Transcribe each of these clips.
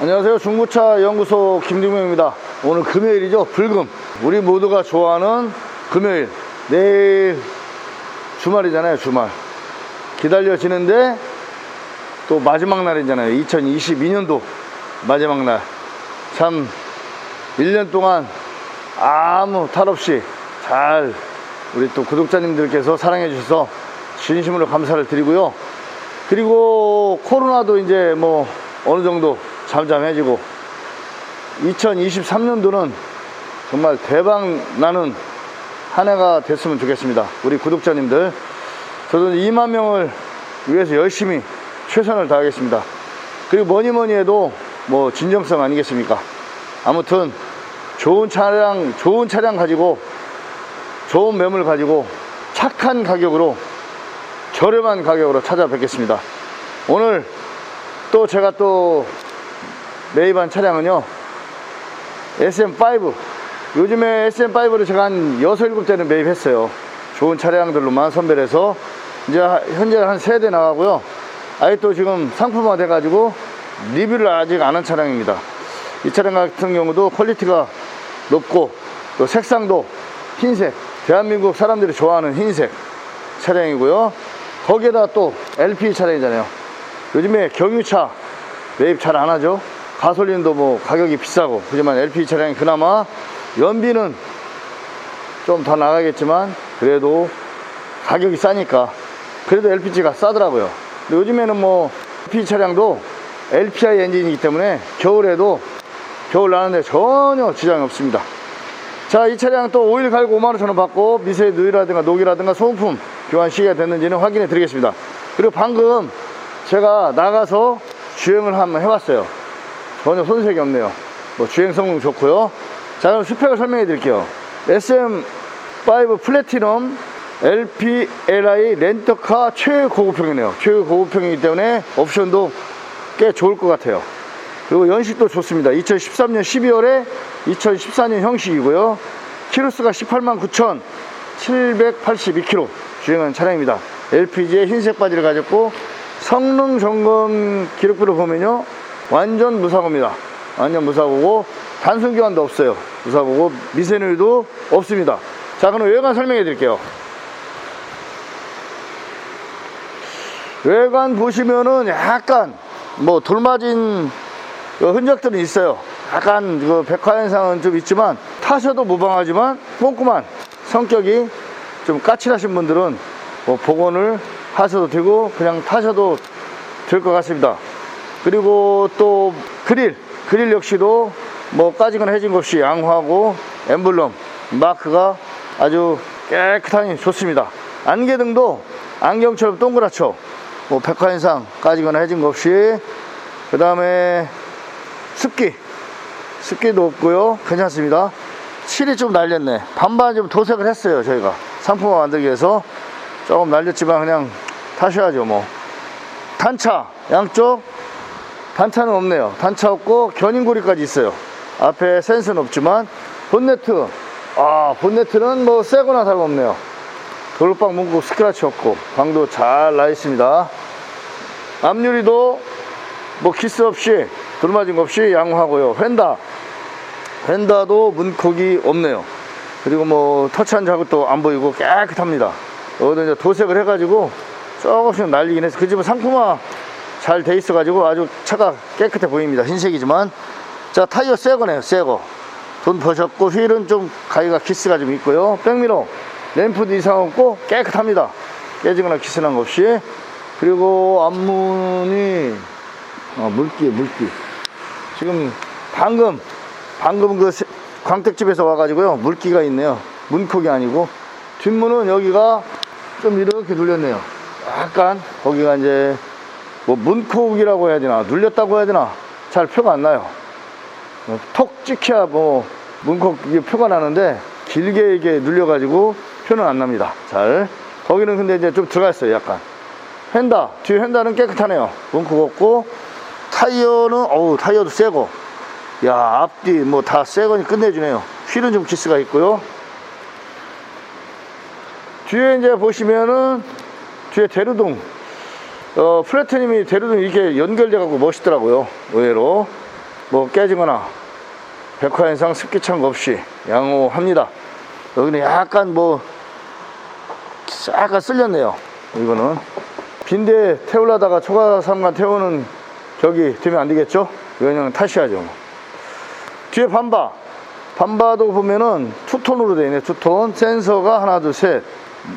안녕하세요. 중고차 연구소 김등명입니다. 오늘 금요일이죠. 불금. 우리 모두가 좋아하는 금요일. 내일 주말이잖아요. 주말. 기다려지는데 또 마지막 날이잖아요. 2022년도 마지막 날. 참 1년 동안 아무 탈 없이 잘 우리 또 구독자님들께서 사랑해 주셔서 진심으로 감사를 드리고요. 그리고 코로나도 이제 뭐 어느 정도 잠잠해지고 2023년도는 정말 대박 나는 한 해가 됐으면 좋겠습니다. 우리 구독자님들. 저도 2만 명을 위해서 열심히 최선을 다하겠습니다. 그리고 뭐니 뭐니 해도 뭐 진정성 아니겠습니까? 아무튼 좋은 차량, 좋은 차량 가지고 좋은 매물 가지고 착한 가격으로 저렴한 가격으로 찾아뵙겠습니다. 오늘 또 제가 또 매입한 차량은요 SM5 요즘에 SM5를 제가 한 6, 7대는 매입했어요. 좋은 차량들로만 선별해서 이제 현재 한 3대 나가고요. 아예 또 지금 상품화 돼 가지고 리뷰를 아직 안 한 차량입니다. 이 차량 같은 경우도 퀄리티가 높고 또 색상도 흰색. 대한민국 사람들이 좋아하는 흰색 차량이고요. 거기에다 또 LP 차량이잖아요. 요즘에 경유차 매입 잘 안 하죠 가솔린도 뭐 가격이 비싸고 하지만 LP 차량이 그나마 연비는 좀 더 나가겠지만 그래도 가격이 싸니까 그래도 LPG가 싸더라고요 근데 요즘에는 뭐 LP 차량도 LPI 엔진이기 때문에 겨울에도 겨울 나는데 전혀 지장이 없습니다 자, 이 차량 또 오일 갈고 5만원 전원 받고 미세 누이라든가 녹이라든가 소모품 교환 시기가 됐는지는 확인해 드리겠습니다. 그리고 방금 제가 나가서 주행을 한번 해봤어요. 전혀 손색이 없네요. 뭐 주행 성능 좋고요. 자, 그럼 스펙을 설명해 드릴게요. SM5 플래티넘 LPLI 렌터카 최고급형이네요. 최고급형이기 때문에 옵션도 꽤 좋을 것 같아요. 그리고 연식도 좋습니다. 2013년 12월에 2014년 형식이고요. 키로수가 18만 9,782km 주행한 차량입니다. LPG에 흰색 바지를 가졌고 성능 점검 기록부를 보면요. 완전 무사고입니다. 완전 무사고고 단순 교환도 없어요. 무사고고 미세누리도 없습니다. 자, 그럼 외관 설명해 드릴게요. 외관 보시면은 약간 뭐 돌맞은 그 흔적들은 있어요. 약간 그 백화 현상은 좀 있지만 타셔도 무방하지만 꼼꼼한 성격이 좀 까칠하신 분들은 뭐 복원을 하셔도 되고 그냥 타셔도 될 것 같습니다. 그리고 또 그릴 그릴 역시도 뭐 까지거나 해진 것 없이 양호하고 엠블럼 마크가 아주 깨끗하니 좋습니다. 안개등도 안경처럼 동그랗죠. 뭐 백화현상 까지거나 해진 것 없이. 그 다음에 습기 습기도 없고요. 괜찮습니다. 칠이 좀 날렸네. 반반 좀 도색을 했어요 저희가. 상품화 만들기 위해서. 조금 날렸지만 그냥 타셔야죠 뭐. 단차 양쪽 단차는 없네요 단차 없고 견인고리까지 있어요 앞에 센스는 없지만 본네트 아 본네트는 뭐 새거나 다름없네요 돌빵 문구 스크래치 없고 방도 잘 나 있습니다 앞유리도 뭐 키스 없이 돌맞은 거 없이 양호하고요. 휀다. 휀다도 문콕이 없네요. 그리고 뭐 터치한 자국도 안 보이고 깨끗합니다. 어디 이제 도색을 해가지고 조금씩 날리긴 해서 그 집은 상품화 잘 돼 있어 가지고 아주 차가 깨끗해 보입니다. 흰색이지만 자 타이어 새 거네요. 새 거. 돈 버셨고 휠은 좀 가위가 키스가 좀 있고요. 백미러 램프도 이상 없고 깨끗합니다. 깨지거나 키스난 거 없이 그리고 앞문이 어, 물기 물기 지금 방금 방금 그 세- 광택집에서 와가지고요 물기가 있네요 문콕이 아니고 뒷문은 여기가 좀 이렇게 눌렸네요 약간 거기가 이제 뭐 문콕이라고 해야 되나 눌렸다고 해야 되나 잘 표가 안 나요. 어, 톡 찍혀야 뭐 문콕 이게 표가 나는데 길게 이게 눌려가지고 표는 안 납니다. 잘. 거기는 근데 이제 좀 들어가 있어요 약간. 휀다. 뒤에 휀다는 깨끗하네요. 문콕 없고. 타이어는 어우 타이어도 새고. 야 앞뒤 뭐 다 새거니 끝내주네요. 휠은 좀 키스가 있고요. 뒤에 이제 보시면은 뒤에 대루동 어 플래티늄이 대루동 이렇게 연결돼 갖고 멋있더라고요 의외로 뭐 깨지거나 백화 현상 습기 찬거 없이 양호합니다. 여기는 약간 뭐 약간 쓸렸네요. 이거는 빈대 태우려다가 초가 삼간 태우는 격이 되면 안 되겠죠? 이거 그냥 타시하죠. 뒤에 반바 반바도 보면은 투톤으로 되어 있네 투톤 센서가 하나 둘 셋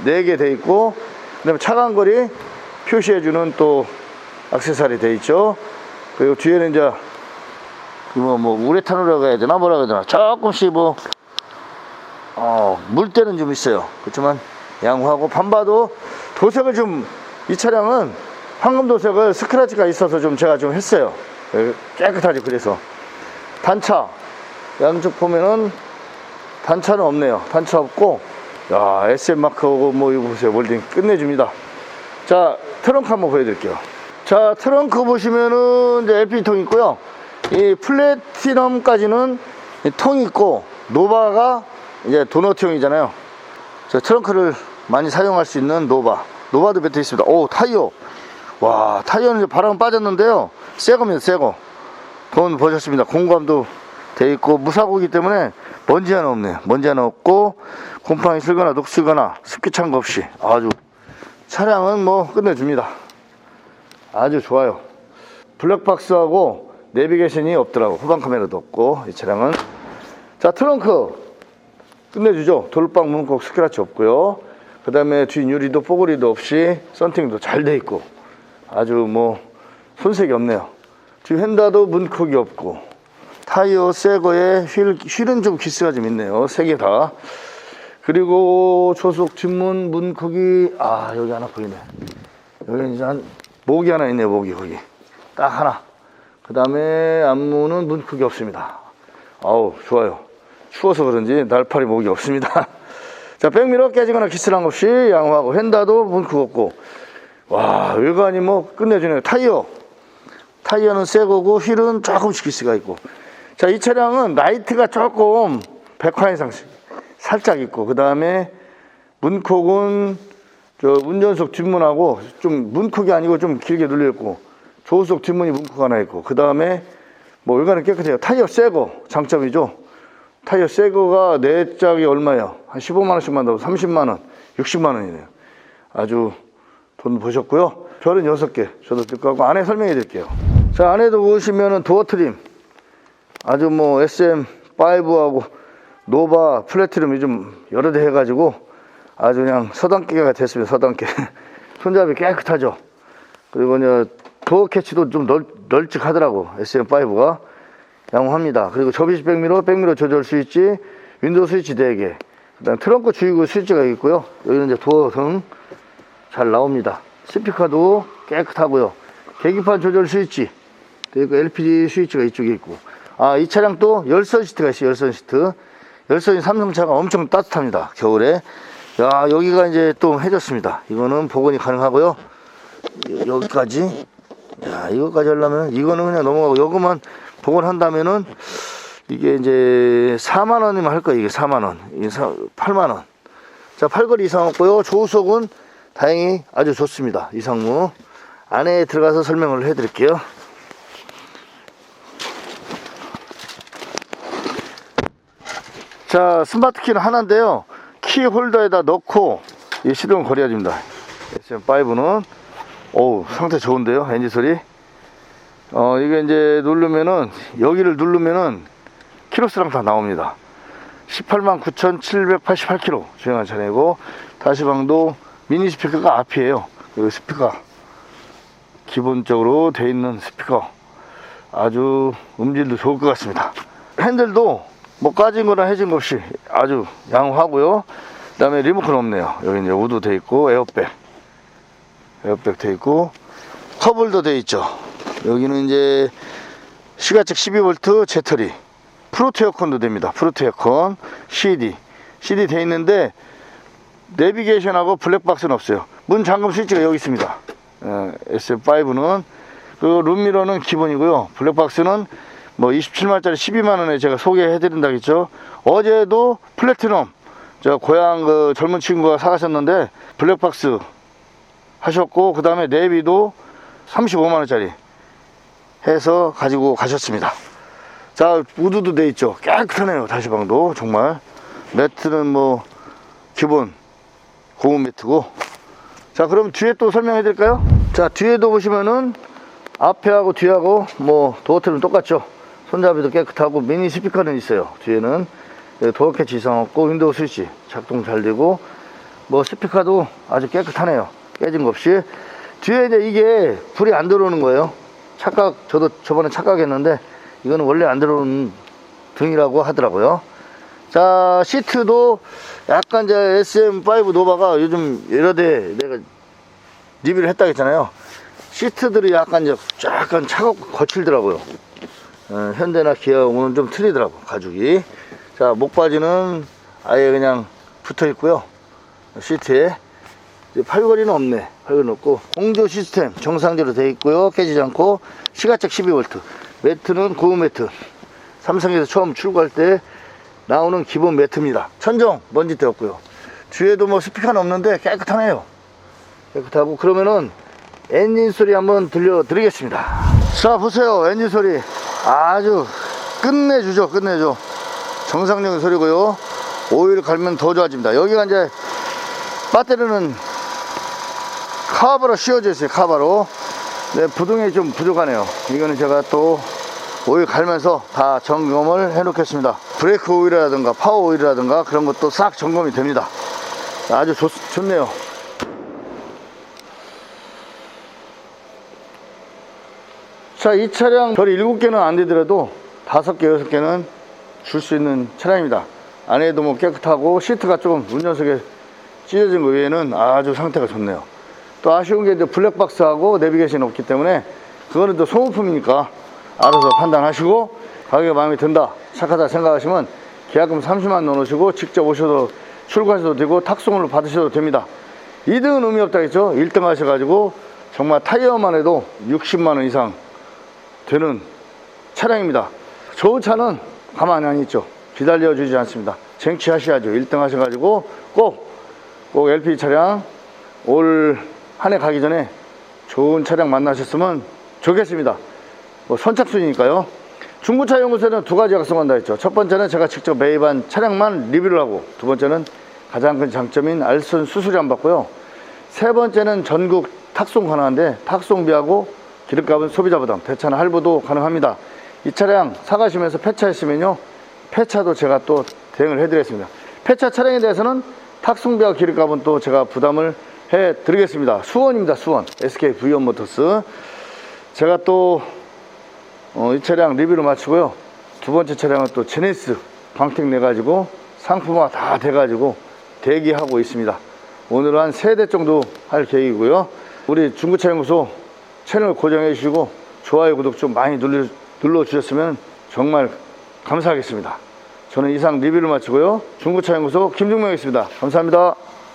네 개 돼 있고 그 다음에 차간 거리 표시해주는 또 액세서리 돼 있죠. 그리고 뒤에는 이제 이거 뭐 우레탄으로 해야 되나? 뭐라 해야 되나? 조금씩 뭐 어, 물때는 좀 있어요. 그렇지만 양호하고 반바도 도색을 좀 이 차량은 황금 도색을 스크래치가 있어서 좀 제가 좀 했어요. 예, 깨끗하죠 그래서. 단차. 양쪽 보면은 단차는 없네요. 단차 없고, 야, SM 마크하고 뭐 이거 보세요. 몰딩 끝내줍니다. 자, 트렁크 한번 보여드릴게요. 자, 트렁크 보시면은 이제 LP통 있고요. 이 플래티넘까지는 이 통이 있고, 노바가 이제 도너트형이잖아요. 자, 트렁크를 많이 사용할 수 있는 노바. 노바도 배터 있습니다. 오, 타이어. 와, 타이어는 이제 바람 빠졌는데요. 새 겁니다, 새 거. 돈 버셨습니다. 공감도 돼 있고 무사고기 때문에 먼지 하나 없네요. 먼지 하나 없고 곰팡이 슬거나 녹슬거나 습기 찬 거 없이 아주 차량은 뭐 끝내줍니다. 아주 좋아요. 블랙박스하고 내비게이션이 없더라고. 후방 카메라도 없고 이 차량은 자 트렁크 끝내주죠. 돌방 문콕 스크래치 없고요. 그 다음에 뒤 유리도 뽀글이도 없이 썬팅도 잘 돼 있고 아주 뭐 손색이 없네요. 뒤 휀다도 문콕이 없고 타이어 새 거에 휠, 휠은 좀 기스가 좀 있네요. 세 개 다. 그리고 초속 뒷문 문콕이 아 여기 하나 보이네. 여기 이제 한 목이 하나 있네요. 목이 거기 딱 하나. 그 다음에 앞문은 문콕이 없습니다. 아우 좋아요. 추워서 그런지 날파리 목이 없습니다. 자 백미러 깨지거나 기스난 없이 양호하고 휀다도 문콕 없고 와 외관이 뭐 끝내주네요. 타이어 타이어는 새 거고 휠은 조금씩 기스가 있고 자 이 차량은 라이트가 조금 백화 이상 살짝 있고 그 다음에 문콕은 저 운전석 뒷문하고 좀 문콕이 아니고 좀 길게 눌려 있고 조수석 뒷문이 문콕 하나 있고 그 다음에 뭐 외관은 깨끗해요. 타이어 새거 장점이죠. 타이어 새 거가 네 짝이 얼마예요? 한 15만 원씩 만다고 30만 원 60만 원이네요. 아주 돈 버셨고요. 별은 여섯 개 저도 뜰 거고 안에 설명해 드릴게요. 자 안에도 보시면은 도어 트림. 아주 뭐 SM5하고 노바 플래티넘이 좀 여러 대 해가지고 아주 그냥 서당개가 됐습니다. 서당개 손잡이 깨끗하죠. 그리고 이제 도어 캐치도 좀 넓, 널찍하더라고 SM5가 양호합니다. 그리고 접이식 백미러 백미러 조절 스위치 윈도우 스위치 4개 그 다음 트렁크 주유구 스위치가 있고요. 여기는 이제 도어 등 잘 나옵니다. 스피커도 깨끗하고요. 계기판 조절 스위치 그리고 LPG 스위치가 이쪽에 있고 아 이 차량 또 열선 시트가 있어요. 열선 시트 열선이 삼성차가 엄청 따뜻합니다. 겨울에 야 여기가 이제 또 해졌습니다. 이거는 복원이 가능하고요. 여- 여기까지 야 이거까지 하려면 이거는 그냥 넘어가고 요거만 복원한다면은 이게 이제 4만 원이면 할 거예요. 이게 4만 원, 이게 8만 원. 자, 팔걸이 이상 없고요. 조수석은 다행히 아주 좋습니다. 이상무. 안에 들어가서 설명을 해 드릴게요. 자, 스마트 키는 하나인데요. 키 홀더에다 넣고 이 시동을 걸어야 됩니다. SM5는 어우 상태 좋은데요. 엔진 소리. 어 이게 이제 누르면은 여기를 누르면은 키로수랑 다 나옵니다. 18만 9,788km 주행한 차량이고 다시방도 미니 스피커가 앞이에요. 그 스피커 기본적으로 돼 있는 스피커 아주 음질도 좋을 것 같습니다. 핸들도 뭐 까진 거나 해진 거 없이 아주 양호하고요. 그 다음에 리모컨 없네요. 여기 이제 우드 돼 있고 에어백 에어백 돼 있고 컵홀더 돼 있죠. 여기는 이제 시가측 12V 제터리 프로트 에어컨도 됩니다. 프로트 에어컨 CD CD 돼 있는데 내비게이션하고 블랙박스는 없어요. 문 잠금 스위치가 여기 있습니다. SF5는 그 룸미러는 기본이고요. 블랙박스는 뭐 27만짜리 12만 원에 제가 소개해 드린다 했죠. 어제도 플래티넘 저 고향 그 젊은 친구가 사가셨는데 블랙박스 하셨고 그 다음에 내비도 35만 원짜리 해서 가지고 가셨습니다. 자 우드도 돼 있죠? 깨끗하네요 다시방도. 정말. 매트는 뭐 기본 고무 매트고. 자 그럼 뒤에 또 설명해 드릴까요? 자 뒤에도 보시면은 앞에하고 뒤하고 뭐 도어트는 똑같죠 손잡이도 깨끗하고 미니 스피커는 있어요. 뒤에는 예, 도어 캐치 이상 없고 윈도우 스위치 작동 잘 되고 뭐 스피커도 아주 깨끗하네요. 깨진 거 없이. 뒤에 이제 이게 불이 안 들어오는 거예요. 착각 저도 저번에 착각했는데 이거는 원래 안 들어오는 등이라고 하더라고요. 자 시트도 약간 이제 SM5 노바가 요즘 여러 대 내가 리뷰를 했다 했잖아요. 시트들이 약간 이제 약간 차갑고 거칠더라고요 어, 현대나 기아하고는 좀 틀리더라고 가죽이. 자 목바지는 아예 그냥 붙어 있고요. 시트에 팔걸이는 없네. 팔걸이는 없고. 홍조 시스템 정상적으로 되어 있고요. 깨지지 않고 시가책 12V 매트는 고무 매트. 삼성에서 처음 출고할 때 나오는 기본 매트입니다. 천정 먼지대 없고요. 뒤에도 뭐 스피커는 없는데 깨끗하네요. 깨끗하고 그러면은 엔진 소리 한번 들려 드리겠습니다. 자 보세요. 엔진 소리 아주 끝내주죠 끝내줘. 정상적인 소리고요. 오일 갈면 더 좋아집니다. 여기가 이제 배터리는 카바로 씌워져 있어요 카바로. 네, 부동이 좀 부족하네요. 이거는 제가 또 오일 갈면서 다 점검을 해 놓겠습니다. 브레이크 오일이라든가 파워 오일이라든가 그런 것도 싹 점검이 됩니다. 아주 좋, 좋네요 자, 이 차량 별이 7개는 안 되더라도 5개, 6개는 줄 수 있는 차량입니다. 안에도 뭐 깨끗하고 시트가 좀 운전석에 찢어진 거 외에는 아주 상태가 좋네요. 또 아쉬운 게 이제 블랙박스하고 내비게이션이 없기 때문에 그거는 또 소모품이니까 알아서 판단하시고 가격이 마음에 든다, 착하다 생각하시면 계약금 30만 넣으시고 직접 오셔도 출고하셔도 되고 탁송으로 받으셔도 됩니다. 2등은 의미 없다 했죠. 1등 하셔가지고 정말 타이어만 해도 60만 원 이상 되는 차량입니다. 좋은 차는 가만히 안 있죠. 기다려주지 않습니다. 쟁취하셔야죠. 1등 하셔가지고 꼭, 꼭 LP 차량 올 한 해 가기 전에 좋은 차량 만나셨으면 좋겠습니다. 뭐 선착순이니까요. 중고차 연구소는 두 가지 작성한다 했죠. 첫 번째는 제가 직접 매입한 차량만 리뷰를 하고 두 번째는 가장 큰 장점인 알선 수수료 안 받고요. 세 번째는 전국 탁송 가능한데 탁송비하고 기름값은 소비자 부담, 대차는 할부도 가능합니다. 이 차량 사가시면서 폐차했으면요, 폐차도 제가 또 대응을 해드리겠습니다. 폐차 차량에 대해서는 탁송비와 기름값은 또 제가 부담을 해드리겠습니다. 수원입니다, 수원. SK V1 모터스. 제가 또, 어, 이 차량 리뷰를 마치고요. 두 번째 차량은 또 제네시스 광택 내가지고 상품화 다 돼가지고 대기하고 있습니다. 오늘 한 세 대 정도 할 계획이고요. 우리 중고차 연구소 채널 고정해 주시고 좋아요 구독 좀 많이 눌러, 주셨으면 정말 감사하겠습니다. 저는 이상 리뷰를 마치고요. 중고차 연구소 김중명이었습니다. 감사합니다.